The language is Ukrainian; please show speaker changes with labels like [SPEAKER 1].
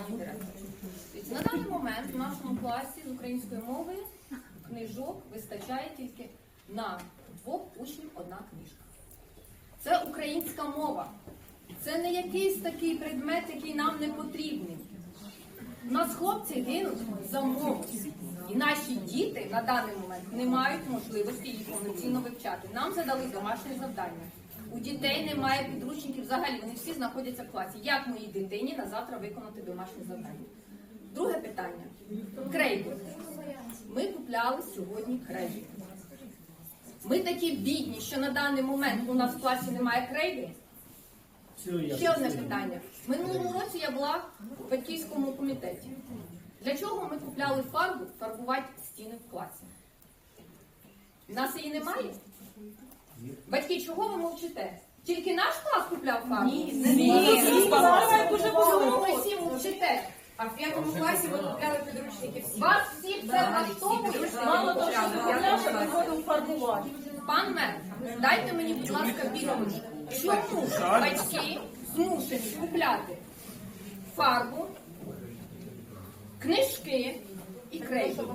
[SPEAKER 1] пані директор. На даний момент в нашому класі з української мови книжок вистачає тільки на двох учнів одна книжка. Це українська мова. Це не якийсь такий предмет, який нам не потрібний. У нас хлопці гинуть за мову. І наші діти на даний момент не мають можливості їх повноцінно вивчати. Нам задали домашнє завдання. У дітей немає підручників взагалі, вони всі знаходяться в класі. Як моїй дитині на завтра виконати домашнє завдання? Друге питання. Крейди. Ми купляли сьогодні крейди. Ми такі бідні, що на даний момент у нас в класі немає крейди. Ще одне питання. Минулому році я була в батьківському комітеті. Для чого ми купляли фарбу фарбувати стіни в класі? У нас її немає? Батьки, чого ви мовчите? Тільки наш клас купляв фарбу? Ні, Чому ви всі мовчите?
[SPEAKER 2] А в п'ятому класі ви купляли підручники всі.
[SPEAKER 1] Вас всі це влаштовує?
[SPEAKER 2] Мало того, що ви купляли, ви ходили фарбувати.
[SPEAKER 1] Пан мер, дайте мені, будь ласка, підручник. Чому батьки змушені купляти фарбу, книжки і крейду?